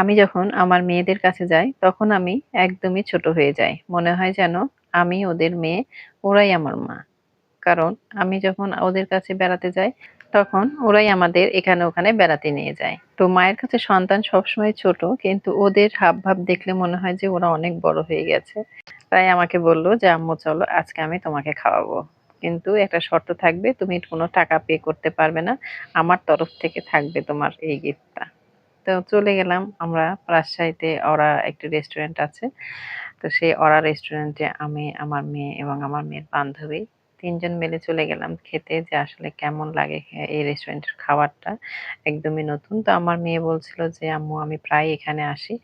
আমি যখন আমার মেয়েদের কাছে যাই, তখন আমি একদমই ছোট হয়ে যাই। মনে হয় যেন আমি ওদের মেয়ে, ওরাই আমার মা। কারণ আমি যখন ওদের কাছে বেড়াতে যাই, তখন ওরাই আমাদের এখানে ওখানে বেড়াতে নিয়ে যায়। তো মায়ের কাছে সন্তান সবসময় ছোট, কিন্তু ওদের হাব ভাব দেখলে মনে হয় যে ওরা অনেক বড় হয়ে গেছে। তাই আমাকে বলল যে, আম্মু, চলো, আজকে আমি তোমাকে খাওয়াবো। কিন্তু একটা শর্ত থাকবে, তুমি কোনো টাকা পে করতে পারবে না। আমার তরফ থেকে থাকবে তোমার এই গিফটটা তো চলে গেলাম আমরা রাজশাহীতে ওরা একটি রেস্টুরেন্ট আছে। তো সেই ওরা রেস্টুরেন্টে আমি, আমার মেয়ে এবং আমার মেয়ের বান্ধবী তিনজন মিলে চলে গেলাম খেতে যে আসলে কেমন লাগে এই রেস্টুরেন্টের খাবারটা। একদমই নতুন। তো আমার মেয়ে বলছিল যে, আম্মু, আমি প্রায় এখানে আসি।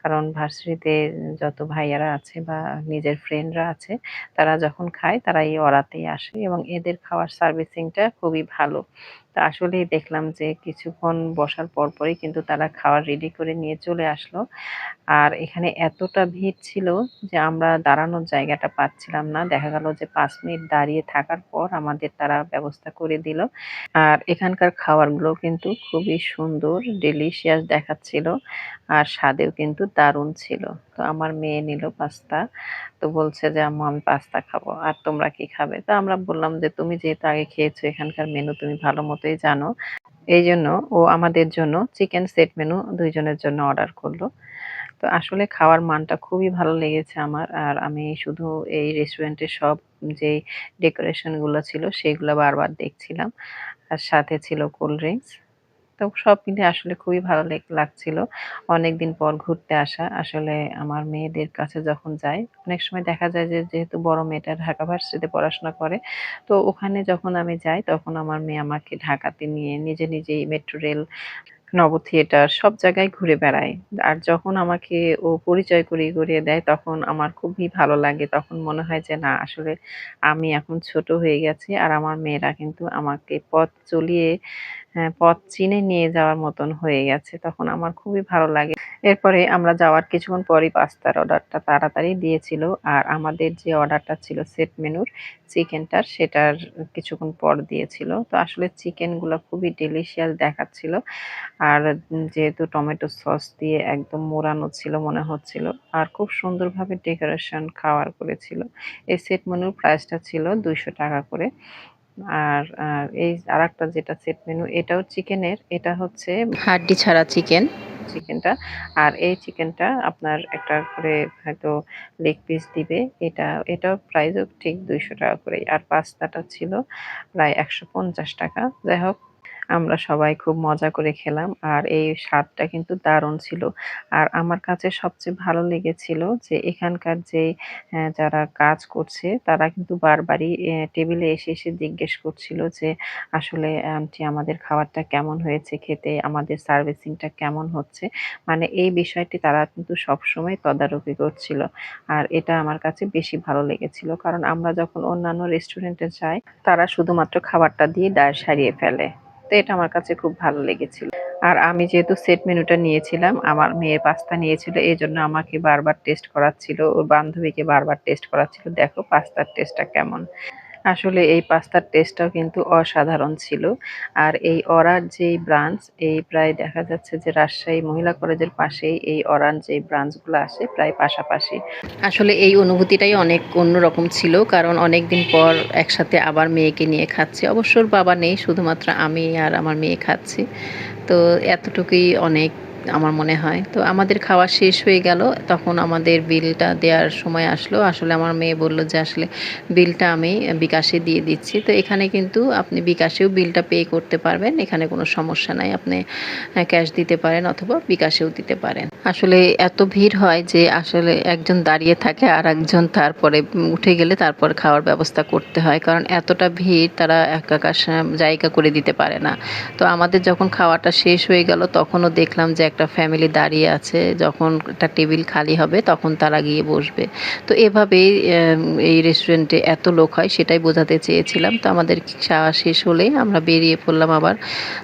কারণ ভার্সিটিতে যত ভাইয়ারা আছে বা নিজের ফ্রেন্ডরা আছে, তারা যখন খায় তারা এই ওরাতেই আসে এবং এদের খাওয়ার সার্ভিসিংটা খুবই ভালো। তো আসলেই দেখলাম যে কিছুক্ষণ বসার পর পরই কিন্তু তারা খাওয়ার রেডি করে নিয়ে চলে আসলো। আর এখানে এতটা ভিড় ছিল যে আমরা দাঁড়ানোর জায়গাটা পাচ্ছিলাম না। দেখা গেল যে পাঁচ মিনিট দাঁড়িয়ে থাকার পর আমাদের তারা ব্যবস্থা করে দিল। আর এখানকার খাবারগুলো কিন্তু খুবই সুন্দর ডেলিশিয়াস দেখাচ্ছিল। আর স্বাদেও কিন্তু দারুণ ছিল। তো আমার মেয়ে নিল পাস্তা। তো বলছে যে, আম্মু, আমি পাস্তা খাব, আর তোমরা কি খাবে? তো আমরা বললাম যে, তুমি যেহেতু আগে খেয়েছো, এখানকার মেনু তুমি ভালো মতোই জানো। এই জন্য ও আমাদের জন্য চিকেন সেট মেনু দুইজনের জন্য অর্ডার করল। তো আসলে খাওয়ার মানটা খুবই ভালো লেগেছে আমার, আর আমি শুধু এই রেস্টুরেন্টের সব যে ডেকোরেশনগুলো ছিল, সেগুলো বারবার দেখছিলাম। আর সাথে ছিল কোল্ড ড্রিঙ্কস তো সব মিলে আসলে খুবই ভালো লেগ- লাগছিল। অনেকদিন পর ঘুরতে আসা। আসলে আমার মেয়েদের কাছে যখন যাই, অনেক সময় দেখা যায় যে, যেহেতু বড় মেয়েটা ঢাকা ভার্সিটিতে পড়াশোনা করে, তো ওখানে যখন আমি যাই, তখন আমার মেয়ে আমাকে ঢাকাতে নিয়ে নিজে নিজেই মেট্রো রেল, নব থিয়েটার সব জায়গায় ঘুরে বেড়ায়। আর যখন আমাকে ও পরিচয় করিয়ে করিয়ে দেয়, তখন আমার খুবই ভালো লাগে। তখন মনে হয় যে, না, আসলে আমি এখন ছোট হয়ে গেছি, আর আমার মেয়েরা কিন্তু আমাকে পথ চলিয়ে পথ চিনে নিয়ে যাওয়ার মতন হয়ে গেছে। তখন আমার খুবই ভালো লাগে। এরপরে আমরা যাওয়ার কিছুক্ষণ পরই পাস্তার অর্ডারটা তাড়াতাড়ি দিয়েছিল আর আমাদের যে অর্ডারটা ছিল সেট মেনুর চিকেনটার সেটার কিছুক্ষণ পর দিয়েছিল। তো আসলে চিকেনগুলো খুবই ডেলিশিয়াস দেখাচ্ছিল। আর যেহেতু টমেটো সস দিয়ে একদম মোড়ানো ছিল মনে হচ্ছিল আর খুব সুন্দরভাবে ডেকোরেশন খাওয়ার করেছিল। এই সেট মেনুর প্রাইসটা ছিল দুইশো টাকা করে। আর আর এই আরেকটা যেটা সেট মেনু এটাও চিকেনের এটা হচ্ছে হাড্ডি ছাড়া চিকেন চিকেনটা আর এই চিকেনটা আপনার একটা করে হয়তো লেগ পিস দিবে এটা এটাও প্রাইসও ঠিক দুইশো টাকা করে আর পাস্তাটা ছিল প্রায় একশো পঞ্চাশ টাকা। যাই হোক আমরা সবাই খুব মজা করে খেলাম আর এই স্বাদটা কিন্তু দারুণ ছিল। আর আমার কাছে সবচেয়ে ভালো লেগেছিল যে এখানকার যে যারা কাজ করছে তারা কিন্তু বারবারই টেবিলে এসে এসে জিজ্ঞেস করছিল যে, আসলে আন্টি, আমাদের খাবারটা কেমন হয়েছে খেতে? আমাদের সার্ভিসিংটা কেমন হচ্ছে? মানে এই বিষয়টি তারা কিন্তু সবসময় তদারকি করছিল। আর এটা আমার কাছে বেশি ভালো লেগেছিল কারণ আমরা যখন অন্যান্য রেস্টুরেন্টে যাই, তারা শুধুমাত্র খাবারটা দিয়ে দায় সারিয়ে ফেলে। তো এটা আমার কাছে খুব ভালো লেগেছিল। আর আমি যেহেতু সেট মেনুটা নিয়েছিলাম, আমার মেয়ের পাস্তা নিয়েছিল এই জন্য আমাকে বারবার টেস্ট করাচ্ছিল, ওর বান্ধবীকে বারবার টেস্ট করাচ্ছিল। দেখো পাস্তার টেস্টটা কেমন। আসলে এই পাস্তার টেস্টটাও কিন্তু অসাধারণ ছিল। আর এই অরার যেই ব্রাঞ্চ, এই প্রায় দেখা যাচ্ছে যে রাজশাহী মহিলা কলেজের পাশেই এই অরার যেই ব্রাঞ্চগুলো আসে, প্রায় পাশাপাশি। আসলে এই অনুভূতিটাই অনেক অন্যরকম ছিল, কারণ অনেক দিন পর একসাথে আবার মেয়েকে নিয়ে খাচ্ছি। অবশ্য বাবা নেই, শুধুমাত্র আমি আর আমার মেয়ে খাচ্ছি। তো এতটুকুই অনেক আমার মনে হয়। তো আমাদের খাওয়া শেষ হয়ে গেল। তখন আমাদের বিলটা দেওয়ার সময় আসলো। আসলে আমার মেয়ে বলল যে, আসলে বিলটা আমি বিকাশে দিয়ে দিচ্ছি। তো এখানে কিন্তু আপনি বিকাশেও বিলটা পে করতে পারবেন। এখানে কোনো সমস্যা নাই। আপনি ক্যাশ দিতে পারেন অথবা বিকাশেও দিতে পারেন। আসলে এত ভিড় হয় যে, আসলে একজন দাঁড়িয়ে থাকে আর একজন তারপরে উঠে গেলে তারপর খাওয়ার ব্যবস্থা করতে হয়। কারণ এতটা ভিড় তারা একাকার জায়গা করে দিতে পারে না। তো আমাদের যখন খাওয়াটা শেষ হয়ে গেল, তখনও দেখলাম যে একটা ফ্যামিলি দাঁড়িয়ে আছে, যখন একটা টেবিল খালি হবে তখন তারা গিয়ে বসবে। তো এভাবেই এই রেস্টুরেন্টে এত লোক হয়, সেটাই বোঝাতে চেয়েছিলাম। তো আমাদের খাওয়া শেষ হলেই আমরা বেরিয়ে পড়লাম আবার।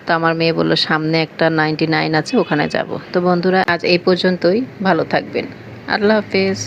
তো আমার মেয়ে বলল, সামনে একটা নাইনটি নাইন আছে, ওখানে যাব। তো বন্ধুরা, আজ এই পর্যন্তই। ভালো থাকবেন। আল্লাহ হাফেজ।